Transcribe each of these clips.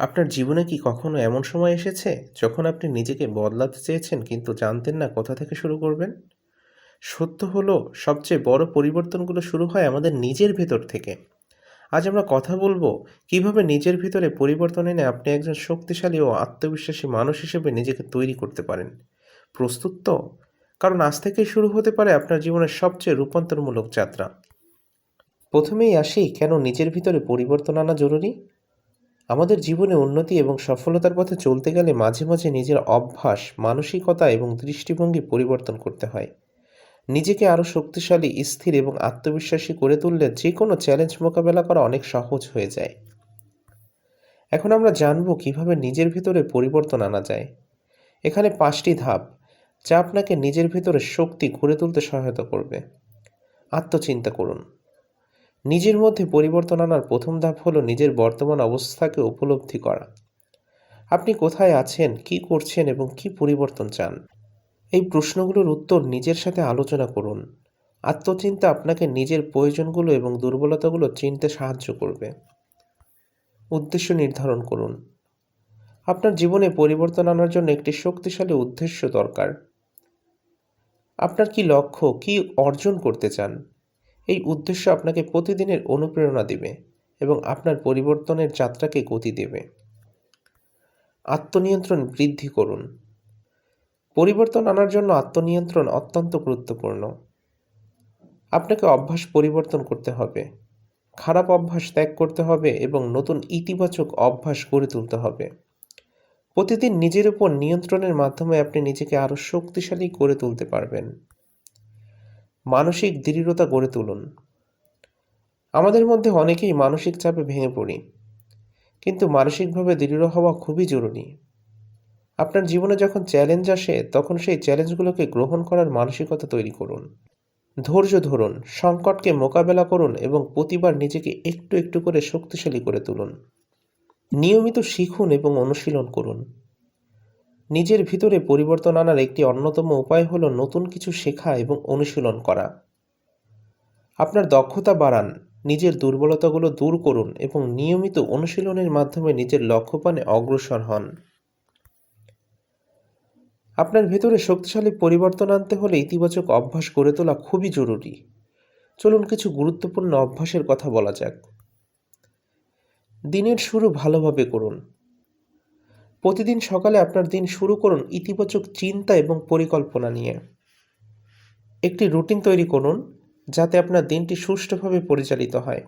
আপনার জীবনে কি কখনো এমন সময় এসেছে যখন আপনি নিজেকে বদলাতে চেয়েছেন কিন্তু জানতেন না কোথা থেকে শুরু করবেন? সত্য হলো, সবচেয়ে বড় পরিবর্তনগুলো শুরু হয় আমাদের নিজের ভেতর থেকে। আজ আমরা কথা বলব, কীভাবে নিজের ভিতরে পরিবর্তন এনে আপনি একজন শক্তিশালী ও আত্মবিশ্বাসী মানুষ হিসেবে নিজেকে তৈরি করতে পারেন। প্রস্তুত তো? কারণ আজ থেকেই শুরু হতে পারে আপনার জীবনের সবচেয়ে রূপান্তরমূলক যাত্রা। প্রথমেই আসি, কেন নিজের ভিতরে পরিবর্তন আনা জরুরি? আমাদের জীবনে উন্নতি এবং সফলতার পথে চলতে গেলে মাঝে মাঝে নিজের অভ্যাস, মানসিকতা এবং দৃষ্টিভঙ্গি পরিবর্তন করতে হয়। নিজেকে আরও শক্তিশালী, স্থির এবং আত্মবিশ্বাসী করে তুললে যে কোনো চ্যালেঞ্জ মোকাবেলা করা অনেক সহজ হয়ে যায়। এখন আমরা জানব কীভাবে নিজের ভিতরে পরিবর্তন আনা যায়। এখানে পাঁচটি ধাপ, যা আপনাকে নিজের ভিতরে শক্তি গড়ে তুলতে সহায়তা করবে। আত্মচিন্তা করুন। নিজের মধ্যে পরিবর্তন আনার প্রথম ধাপ হলো নিজের বর্তমান অবস্থাকে উপলব্ধি করা। আপনি কোথায় আছেন, কি করছেন এবং কি পরিবর্তন চান? এই প্রশ্নগুলোর উত্তর নিজের সাথে আলোচনা করুন। আত্মচিন্তা আপনাকে নিজের প্রয়োজনগুলো এবং দুর্বলতাগুলো চিনতে সাহায্য করবে। উদ্দেশ্য নির্ধারণ করুন। আপনার জীবনে পরিবর্তন আনার জন্য একটি শক্তিশালী উদ্দেশ্য দরকার। আপনার কি লক্ষ্য, কি অর্জন করতে চান? এই উদ্দেশ্য আপনাকে প্রতিদিনের অনুপ্রেরণা দেবে এবং আপনার পরিবর্তনের যাত্রাকে গতি দেবে। আত্মনিয়ন্ত্রণ বৃদ্ধি করুন। পরিবর্তন আনার জন্য আত্মনিয়ন্ত্রণ অত্যন্ত গুরুত্বপূর্ণ। আপনাকে অভ্যাস পরিবর্তন করতে হবে, খারাপ অভ্যাস ত্যাগ করতে হবে এবং নতুন ইতিবাচক অভ্যাস গড়ে তুলতে হবে। প্রতিদিন নিজের উপর নিয়ন্ত্রণের মাধ্যমে আপনি নিজেকে আরও শক্তিশালী করে তুলতে পারবেন। মানসিক দৃঢ়তা গড়ে তুলুন। আমাদের মধ্যে অনেকেই মানসিক চাপে ভেঙে পড়ি, কিন্তু মানসিকভাবে দৃঢ় হওয়া খুবই জরুরি। আপনার জীবনে যখন চ্যালেঞ্জ আসে, তখন সেই চ্যালেঞ্জগুলোকে গ্রহণ করার মানসিকতা তৈরি করুন। ধৈর্য ধরুন, সংকটকে মোকাবেলা করুন এবং প্রতিবার নিজেকে একটু একটু করে শক্তিশালী করে তুলুন। নিয়মিত শিখুন এবং অনুশীলন করুন। নিজের ভিতরে পরিবর্তন আনার একটি অন্যতম উপায় হলো নতুন কিছু শেখা এবং অনুশীলন করা। আপনার দক্ষতা বাড়ান, নিজের দুর্বলতাগুলো দূর করুন এবং নিয়মিত অনুশীলনের মাধ্যমে নিজের লক্ষ্যপানে অগ্রসর হন। আপনার ভেতরে শক্তিশালী পরিবর্তন আনতে হলে ইতিবাচক অভ্যাস গড়ে তোলা খুবই জরুরি। চলুন কিছু গুরুত্বপূর্ণ অভ্যাসের কথা বলা যাক। দিনের শুরু ভালোভাবে করুন। প্রতিদিন সকালে আপনার দিন শুরু করুন ইতিবাচক চিন্তা এবং পরিকল্পনা নিয়ে। একটি রুটিন তৈরি করুন যাতে আপনার দিনটি সুষ্ঠুভাবে পরিচালিত হয়।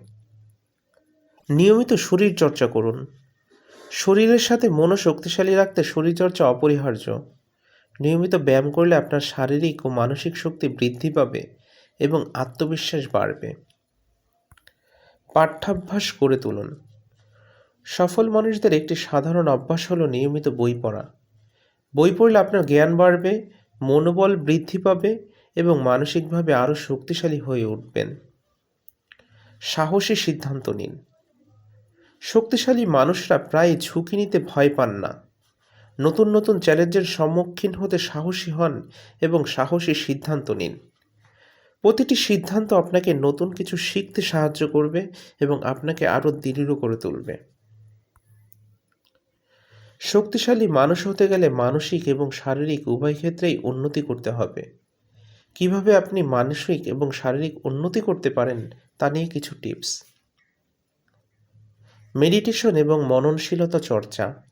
নিয়মিত শরীর চর্চা করুন। শরীরের সাথে মনও শক্তিশালী রাখতে শরীরচর্চা অপরিহার্য। নিয়মিত ব্যায়াম করলে আপনার শারীরিক ও মানসিক শক্তি বৃদ্ধি পাবে এবং আত্মবিশ্বাস বাড়বে। পাঠ্যাভ্যাস করে তুলুন। সফল মানুষদের একটি সাধারণ অভ্যাস হলো নিয়মিত বই পড়া। বই পড়লে আপনার জ্ঞান বাড়বে, মনোবল বৃদ্ধি পাবে এবং মানসিকভাবে আরও শক্তিশালী হয়ে উঠবেন। সাহসী সিদ্ধান্ত নিন। শক্তিশালী মানুষরা প্রায় ঝুঁকি নিতে ভয় পান না। নতুন নতুন চ্যালেঞ্জের সম্মুখীন হতে সাহসী হন এবং সাহসী সিদ্ধান্ত নিন। প্রতিটি সিদ্ধান্ত আপনাকে নতুন কিছু শিখতে সাহায্য করবে এবং আপনাকে আরও দৃঢ় করে তুলবে। শক্তিশালী মানুষ হতে গেলে মানসিক এবং শারীরিক উভয় ক্ষেত্রেই উন্নতি করতে হবে। কীভাবে আপনি মানসিক এবং শারীরিক উন্নতি করতে পারেন, তা নিয়ে কিছু টিপস। মেডিটেশন এবং মননশীলতা চর্চা।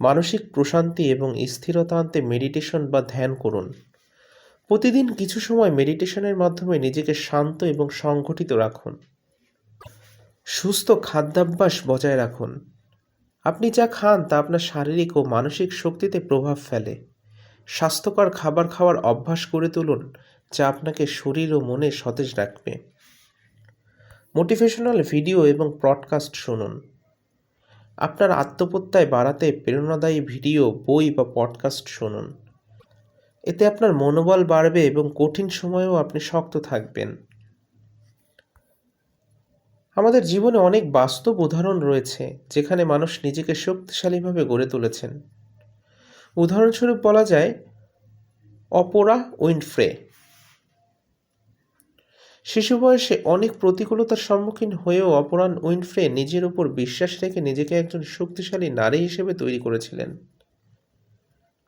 মানসিক প্রশান্তি এবং স্থিরতা আনতে মেডিটেশন বা ধ্যান করুন। প্রতিদিন কিছু সময় মেডিটেশনের মাধ্যমে নিজেকে শান্ত এবং সংগঠিত রাখুন। সুস্থ খাদ্যাভ্যাস বজায় রাখুন। আপনি যা খান তা আপনার শারীরিক ও মানসিক শক্তিতে প্রভাব ফেলে। স্বাস্থ্যকর খাবার খাওয়ার অভ্যাস করে তুলুন, যা আপনাকে শরীর ও মনে সতেজ রাখবে। মোটিভেশনাল ভিডিও এবং পডকাস্ট শুনুন। আপনার আত্মপ্রত্যয় বাড়াতে প্রেরণাদায়ী ভিডিও, বই বা পডকাস্ট শুনুন। এতে আপনার মনোবল বাড়বে এবং কঠিন সময়েও আপনি শক্ত থাকবেন। আমাদের জীবনে অনেক বাস্তব উদাহরণ রয়েছে যেখানে মানুষ নিজেকে শক্তিশালীভাবে গড়ে তুলেছেন। উদাহরণস্বরূপ বলা যায় অপরা উইনফ্রে শিশু বয়সে অনেক প্রতিকূলতার সম্মুখীন হয়েও অপরাণ উইনফ্রে নিজের উপর বিশ্বাস রেখে নিজেকে একজন শক্তিশালী নারী হিসেবে তৈরি করেছিলেন।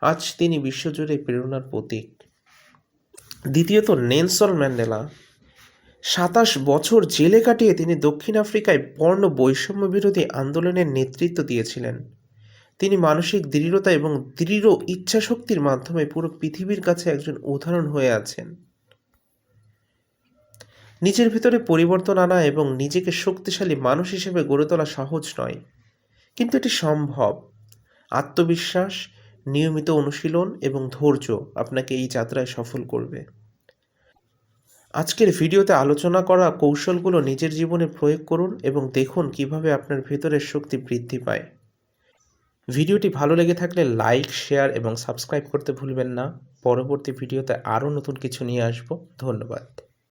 আজ তিনি বিশ্বজুড়ে প্রেরণার প্রতীক। দ্বিতীয়ত, নেলসন ম্যান্ডেলা। সাতাশ বছর জেলে কাটিয়ে তিনি দক্ষিণ আফ্রিকায় বর্ণ বৈষম্য বিরোধী আন্দোলনের নেতৃত্ব দিয়েছিলেন। তিনি মানসিক দৃঢ়তা এবং দৃঢ় ইচ্ছাশক্তির মাধ্যমে পুরো পৃথিবীর কাছে একজন উদাহরণ হয়ে আছেন। নিজের ভিতরে পরিবর্তন আনা এবং নিজেকে শক্তিশালী মানুষ হিসেবে গড়ে তোলা সহজ নয়, কিন্তু এটি সম্ভব। আত্মবিশ্বাস, নিয়মিত অনুশীলন এবং ধৈর্য আপনাকে এই যাত্রায় সফল করবে। আজকের ভিডিওতে আলোচনা করা কৌশলগুলো নিজের জীবনে প্রয়োগ করুন এবং দেখুন কীভাবে আপনার ভেতরের শক্তি বৃদ্ধি পায়। ভিডিওটি ভালো লেগে থাকলে লাইক, শেয়ার এবং সাবস্ক্রাইব করতে ভুলবেন না। পরবর্তী ভিডিওতে আরও নতুন কিছু নিয়ে আসব। ধন্যবাদ।